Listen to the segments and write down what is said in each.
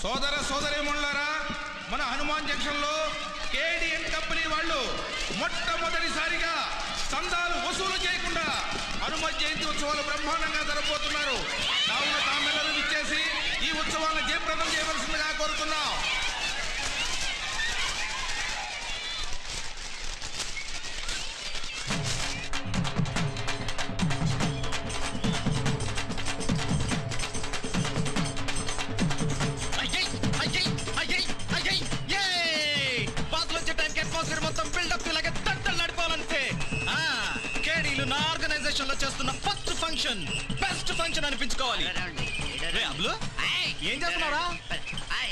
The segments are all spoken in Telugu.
సోదర సోదరిమణులారా మన హనుమాన్ జంక్షన్లో కేడిఎన్ కంపెనీ వాళ్ళు మొట్టమొదటిసారిగా సందాలు వసూలు చేయకుండా హనుమత్ జయంతి ఉత్సవాలు బ్రహ్మాండంగా జరగబోతున్నారు. కావున తామెల్లరూ ఇచ్చేసి ఈ ఉత్సవాలను జయప్రదం చేయవలసిందిగా కోరుతున్నాం. ఆర్గనైజేషన్లో చేస్తున్న ఫస్ట్ ఫంక్షన్. బెస్ట్ ఫంక్షన్ అనిపించుకోవాలి. రే ఏం చేస్తున్నావురా?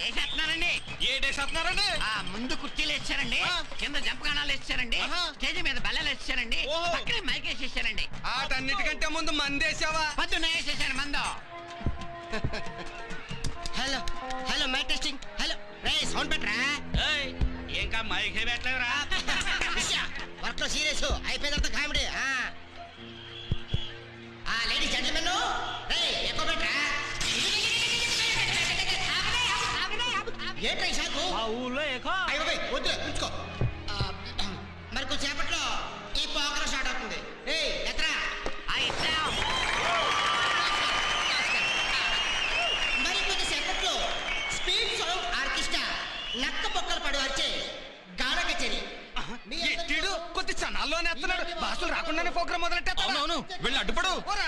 ఏం చేస్తున్నానండి ఏ డేస్ వస్తున్నారండి ఆ ముందు కుర్చీలు వేసారండి. ఆ. కింద జంపకాణాలు వేసారండి. ఆహా. స్టేజ్ మీద బల్లలు వేసారండి. ఓహో. పక్కనే మైక్ వేసేసారండి. ఆటన్నిటికంటే ముందు మందేశావా పొద్దున్న వేసేసాను మందు. Hello hello mic testing. Hello రే సౌండ్ పెట్టరా? ఇంకా మైకే పెట్టలేవురా? వర్క్లో సీరియస్ అయిపోయినంత కామెడీ. ఏంట్రా షాకు? మా ఊళ్ళో ఏకో అయ్య బాబాయ్ వద్దు ఉంచుకో. ఆ, మరి కొంచెంసేపట్లో ఈ ప్రోగ్రామ్ స్టార్ట్ అవుతుంది. ఏ ఎత్రా మరి కొంచెంసేపట్లో స్పీడ్ సాంగ్ ఆర్కెస్ట్రా నక్క బొక్కలు పడి వచ్చే గాన కచేరి. మీ అందరికీ- ఎట్టిడు కొద్ది చనాల్లోనే ఎత్తున్నాడు. భాషలు రాకుండానే ప్రోగ్రామ్ అవునవును వెళ్ళి అడ్డుపడు. సూపర్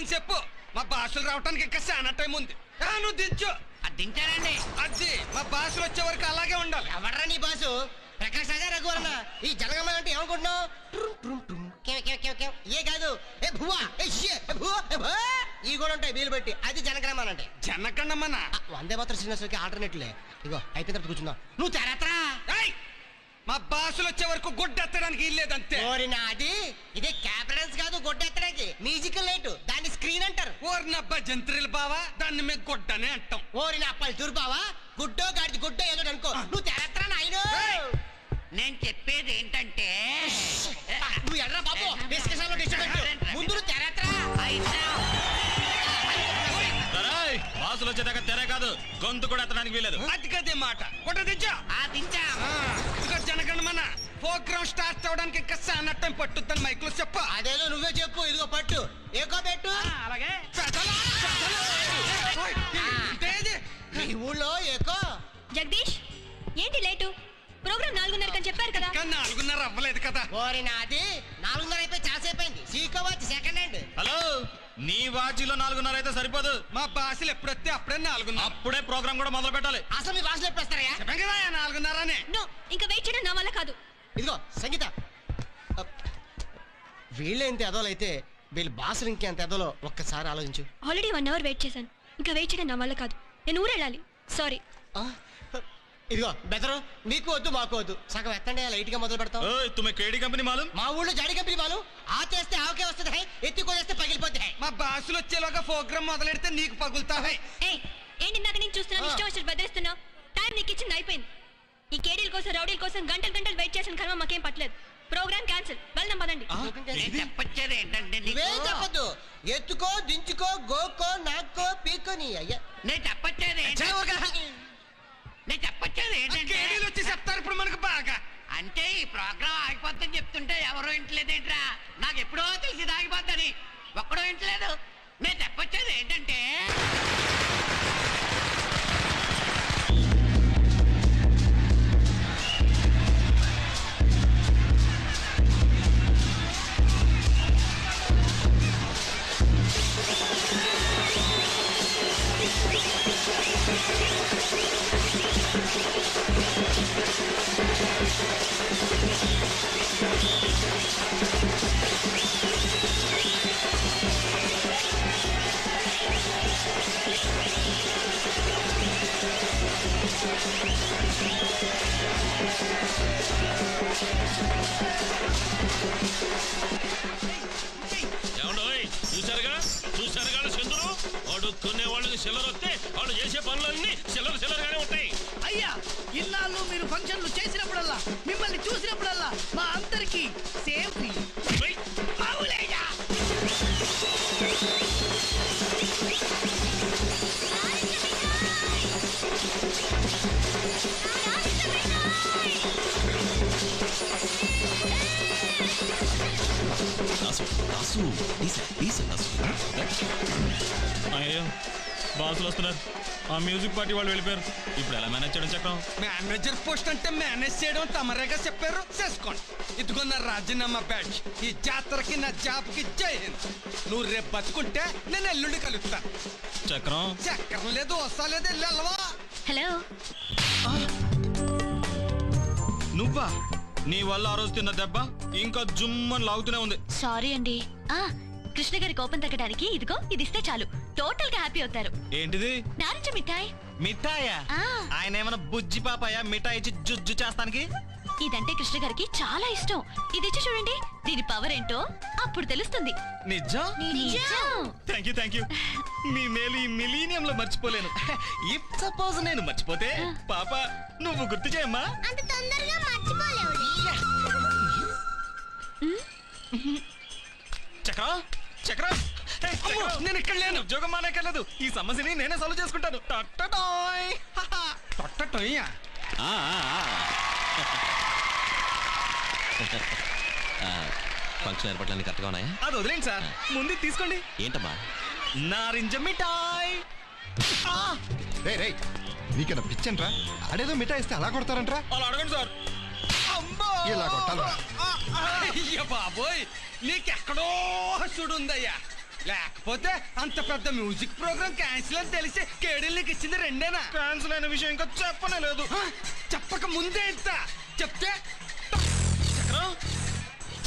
గంటలని చెప్పు. మా భాషలు రావటానికి ఇంకా చాలా టైం ఉంది. ఆ, నువ్వు దించు. దించారండి అది మా భాషలు వచ్చే వరకు అలాగే ఉండాలి. ఎవర్రా నీ బాసు ప్రకాష్ రాజా రఘువరణ ఈ జనగమ్మ అంటే ఏమనుకుంటున్నావు? ట్రుమ్ ట్రుమ్ ట్రుమ్. కేవ్ కేవ్ కేవ్ కేవ్. ఏ కాదు ఏ భువా ఏ షే ఏ భువా ఏ భువా. ఈ కూడా ఉంటాయి వీలు పెట్టి. అది జనగ్రామం అంటే జనకండమ్మన ఆ, వందే మాత్రం శ్రీనివాసకి ఆల్టర్నేట్లే ఇగో అయిపోయిన తర్వాత కూర్చుందాం. నువ్వు తెరత్రా? మా భాషలు వచ్చే వరకు గుడ్డెత్తడానికి ఇల్లేదంతే ఓరి నాది ఇది క్యాపరెన్స్ కాదు గొడ్డెత్తడానికి. మ్యూజికల్ లైట్ ఓరినబ్బా జంత్రులు బావా? దాన్ని మేము గుడ్డనే అంటాం. ఓరి నా అప్పలు దుర్బావా గుడ్డో గాడిది గుడ్డో ఏదో అనుకో. నువ్వు తెరత్రా నాయను? నేను చెప్పేది ఏంటంటే నువ్వు ఎర్ర బాబు డిస్కషన్లో డిస్టర్బెన్స్ ముందు నువ్వు తెరత్రా. బాసులు వచ్చేదాకా తెరే కాదు గొంతు కూడా ఎత్తడానికి వీలేదు అది కదే మాట. గుడ్డ దించా ఆ దించా జనగణమన. ప్రోగ్రామ్ స్టార్ట్ అవడానికి ఇంకా చాలా టైం పట్టుద్దని మైక్లో చెప్ప. అదేదో నువ్వే చెప్పు ఇదిగో పట్టు. ఏకో పెట్టు. అలాగే. ఈ ఊళ్ళో ఏకో? జగదీష్ ఏంటి లేటు? ప్రోగ్రామ్ నాలుగున్నరకని చెప్పారు కదా. ఇంకా నాలుగున్నర అవ్వలేదు కదా. ఓరి నాది నాలుగున్నర అయిపోయి చాలా అయింది. సీకో వచ్చి సెకండ్ హ్యాండ్ హలో నీ వాచీలో నాలుగున్నర అయితే సరిపోదు. మా భాషలు ఎప్పుడొస్తే అప్పుడే నాలుగున్నర. అప్పుడే ప్రోగ్రామ్ కూడా మొదలు పెట్టాలి అసలు మీ భాషలో ఎప్పుడు వస్తారయ్యా? చెప్పాం కదా నాలుగున్నరనే. నో ఇంకా వెయిట్ చేయడం నా వల్ల కాదు. ఇదిగో సంగీత. వీళ్ళే ఇంత ఎదోలైతే వీళ్ళ భాషలు ఇంకెంత ఎదలో ఒక్కసారి ఆలోచించు. ఆల్రెడీ వన్ అవర్ వెయిట్ చేశాను. ఇంకా వెయిట్ చేయడం నా వల్ల కాదు. నేను ఊరెళ్ళాలి. సారీ ఇదిగో బెదరు. మీకు వద్దు మాకు వద్దు. సగం ఎత్తండి లైట్గా మొదలు పెడతాం ఓయ్ తుమ్మె కేడి కంపెనీ మాలు? మా ఊళ్ళో జాడి కంపెనీ వాళ్ళు ఆ చేస్తే ఆవకే వస్తుంది హై. ఎత్తి కొనేస్తే పగిలిపోద్ది హై. మా భాషలు వచ్చేలోగా ప్రోగ్రామ్ మొదలెడితే నీకు పగులుతాయి ఏ ఏంటి ఇందాక నేను చూస్తున్నాను ఇష్టం వచ్చినట్టు బెదిరిస్తున్నావు? టైం నీకు ఇచ్చింది అయిపోయింది. ఈ కేడీల కోసం రౌడీల కోసం గంటలు గంటలు వెయిట్ చేసిన కర్మ మాకేం పట్టలేదు. Programme cancel. వెళ్దాం పదండి. నేను చెప్పొచ్చేది ఏంటంటే నువ్వే నీకు చెప్పొద్దు. ఎత్తుకో దించుకో గోకో నాక్కో పీకో నీ అయ్యా. నేను చెప్పొచ్చేది ఏంటంటే నేను చెప్పొచ్చేది ఏంటంటే కేడీలు వచ్చి చెప్తారు ఇప్పుడు మనకు బాగా. అంటే ఈ ప్రోగ్రామ్ ఆగిపోతుందని చెప్తుంటే ఎవరో ఇంట్లేదేంట్రా నాకు ఎప్పుడో తెలిసి ఇది ఆగిపోద్దని. ఒక్కడో ఇంట్లేదు నేను చెప్పొచ్చేది ఏంటంటే చిల్లర వస్తే వాళ్ళు చేసే పనులన్నీ చిల్లర చిల్లరగానే ఉంటాయి. అయ్యా ఇన్నాళ్ళు మీరు ఫంక్షన్లు చేసినప్పుడల్లా మిమ్మల్ని చూసినప్పుడల్లా మా అందరికి సేమ్ ఫీలింగ్ వెయ్. అవులేయ్యా అయ్యో. బాసులు వస్తున్నారు. ఆ మ్యూజిక్ పార్టీ వాళ్ళు వెళ్ళిపోయారు. ఇప్పుడు ఎలా మేనేజ్ చేయడం చక్రం? మేనేజర్ పోస్ట్ అంటే మేనేజ్ చేయడం తమరేగా చెప్పారు? చేసుకోండి. ఇదిగో నా రాజీనామా బ్యాచ్. ఈ జాతరకి నా జాబ్కి జై హింద్. నువ్వు రేపు బతుకుంటే నేను ఎల్లుండి కలుస్తాను చక్రం? చక్రం లేదు వస్తా లేదు వెళ్ళి వెళ్ళవా? హలో. నువ్వా? నీ వల్ల ఆ రోజు తిన్న దెబ్బ ఇంకా జుమ్మని లాగుతూనే ఉంది. సారీ అండి. ఆ కృష్ణ గారి కోపం తగ్గడానికి ఇదిగో ఇది ఇస్తే చాలు. టోటల్గా హ్యాపీ అవుతారు. ఏంటిది? నారింజ మిఠాయి. మిఠాయా? ఆ. ఆయన ఏమైనా బుజ్జి పాపాయా? మిఠాయి ఇచ్చి జుజ్జు చేస్తానికి? ఇదంటే కృష్ణ గారికి చాలా ఇష్టం. ఇది ఇచ్చి చూడండి దీని పవర్ ఏంటో అప్పుడు తెలుస్తుంది. నిజం? నిజం. థ్యాంక్ యూ థ్యాంక్ యూ మీ మేలు ఈ మిలీనియం లో మర్చిపోలేను. ఇఫ్ సపోజ్ నేను మర్చిపోతే పాప నువ్వు గుర్తు చేయమ్మా. అంత తొందరగా మర్చిపోలేవు చక్రం చక్రం. అమ్మో. నేను ఇక్కడ లేను. ఉద్యోగం మానేకలేదు ఈ సమస్యని నేనే సాల్వ్ చేసుకుంటాను. టట్టడాయ్. హాహా. తొట్టటోయ్యా ఫంక్షన్ ఏర్పాట్లన్నీ కరెక్ట్గా ఉన్నాయా? అది వదిలేండి సార్. ముందు ఇది తీసుకోండి. ఏంటమ్మా? నారింజ మిఠాయ్. ఆ, రే రే నీకేనా పిచ్చంట్రా? ఆడేదో మిఠాయి ఇస్తే అలా కొడతారంట్రా? అలా అడగండి సార్. అమ్మో! ఇలా కొట్టాలా? అయ్య బాబోయ్ నీకెక్కడో సుడుందయ్యా లేకపోతే అంత పెద్ద మ్యూజిక్ ప్రోగ్రామ్ క్యాన్సిల్ అని తెలిసి కేడీలు నీకు ఇచ్చింది రెండేనా? క్యాన్సిల్ అయిన విషయం ఇంకా చెప్పనే లేదు? చెప్పక ముందే ఇంత. చెప్తే చక్రం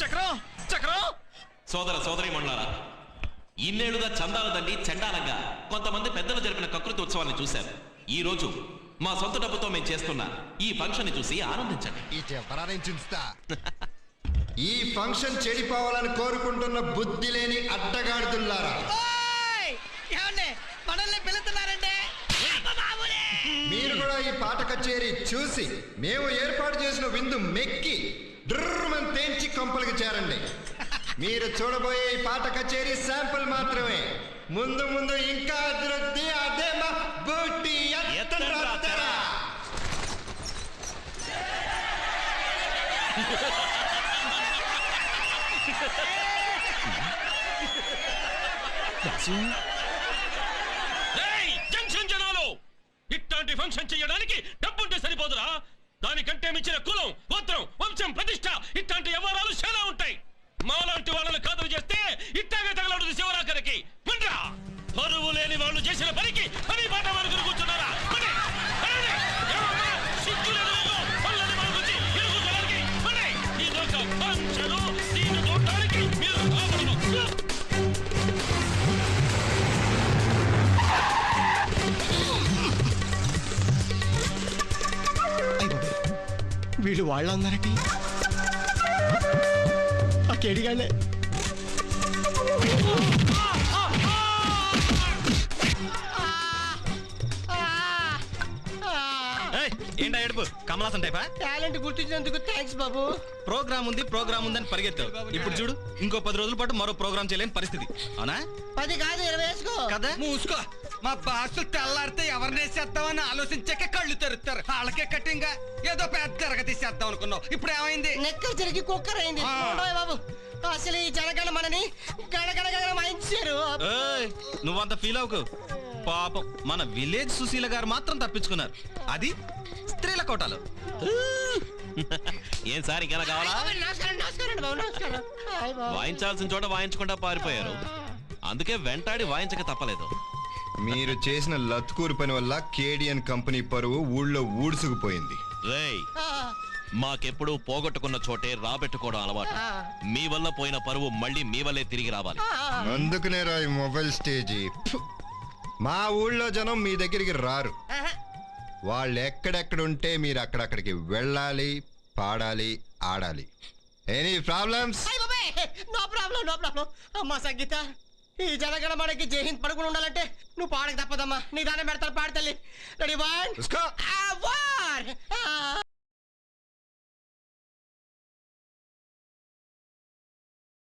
చక్రం చక్రం. సోదర సోదరి మండలారా ఇన్నేళ్ళుగా చందాల దండి చండాలంగా కొంతమంది పెద్దలు జరిపిన కకృతి ఉత్సవాన్ని చూశారు. ఈ రోజు మా సొంత డబ్బుతో మేము చేస్తున్న ఈ ఫంక్షన్ని చూసి ఆనందించండి. ఈ ఫంక్షన్ చెడిపోవాలని కోరుకుంటున్న బుద్ధి లేని! ఏమండి? మనల్ని మీరు కూడా ఈ పాట కచేరీ చూసి మేము ఏర్పాటు చేసిన విందు మెక్కి డ్రర్మని తేంచి కొంపలికి చేరండి. మీరు చూడబోయే ఈ పాట కచేరీ శాంపుల్ మాత్రమే. ముందు ముందు ఇంకా అభివృద్ధి అదే మా బూటి ఎత్తండ్రా రాజు జంక్షన్ జనాలు! ఇట్లాంటి ఫంక్షన్ చేయడానికి డబ్బుంటే సరిపోదురా. దానికంటే మించిన కులం గోత్రం వంశం ప్రతిష్ట ఇట్లాంటి వ్యవహారాలు చాలా ఉంటాయి. మాలాంటి వాళ్ళని కాదు చేస్తే ఇట్టాగే తగలడు శివరాకరికి. మండ్రా పరువు లేని వాళ్ళు చేసిన పనికి పని పాట వరకు కూర్చున్నారా? వీళ్ళు వాళ్ళందరికీ. ఆ కేడిగాళ్ళే. ఏయ్, ఏంటా ఏడుపు? కమలాసన్ టైపా టాలెంట్ గుర్తించినందుకు థ్యాంక్స్ బాబు. ప్రోగ్రామ్ ఉంది ప్రోగ్రామ్ ఉందని పరిగెత్తావు ఇప్పుడు చూడు ఇంకో పది రోజుల పాటు మరో ప్రోగ్రామ్ చేయలేని పరిస్థితి. అవునా? పది కాదు ఇరవై వేసుకో. కదా? మూసుకో. మా బాసులు తెల్లారితే ఎవరిని వేసేద్దామని ఆలోచించాక కళ్ళు తెరుస్తారు. వాళ్ళకే కట్టింగా ఏదో పెద్ద తిరగతీసేద్దాం అనుకున్నావు ఇప్పుడు ఏమైంది? నెక్కలు తిరిగి కుక్కర్ అయింది. ఆ. ఉండవే బాబు? అసలు ఈ జనగణ మనని గడగడ గడ వాయించారు ఏయ్, నువ్వంత ఫీల్ అవ్వకు. పాపం మన విలేజ్ సుశీల గారు మాత్రం తప్పించుకున్నారు. అది స్త్రీల కోటాలో. ఏం సార్ ఇంకేనా కావాలా? నమస్కారం నమస్కారం బాబు నమస్కారం. హాయ్ బాబు. వాయించాల్సిన చోట వాయించకుండా పారిపోయారు. అందుకే వెంటాడి వాయించక తప్పలేదు. మీరు చేసిన లత్కూరు పని వల్ల కేడియన్ కంపెనీ పరువు ఊళ్ళో ఊడ్సుకుపోయింది. రేయ్ మాకెప్పుడు పోగొట్టుకున్న చోటే రాబెట్టుకోవడం అలవాటు. మీ వల్ల పోయిన పరువు మళ్ళీ మీ వల్లే తిరిగి రావాలి. అందుకనే రా ఈ మొబైల్ స్టేజీ. ఫు. మా ఊళ్ళో జనం మీ దగ్గరికి రారు. వాళ్ళు ఎక్కడెక్కడుంటే మీరు అక్కడక్కడికి వెళ్ళాలి పాడాలి ఆడాలి. ఎనీ ప్రాబ్లమ్స్ బాబాయ్ నో ప్రాబ్లం నో ప్రాబ్లం. అమ్మా సంగీత. ఈ జనగణ మనకి జైహింద్ పడుకుని ఉండాలంటే నువ్వు పాడక తప్పదమ్మా. నీ దాన్ని పెడతాను పాడతల్లి రెడీ వన్. వార్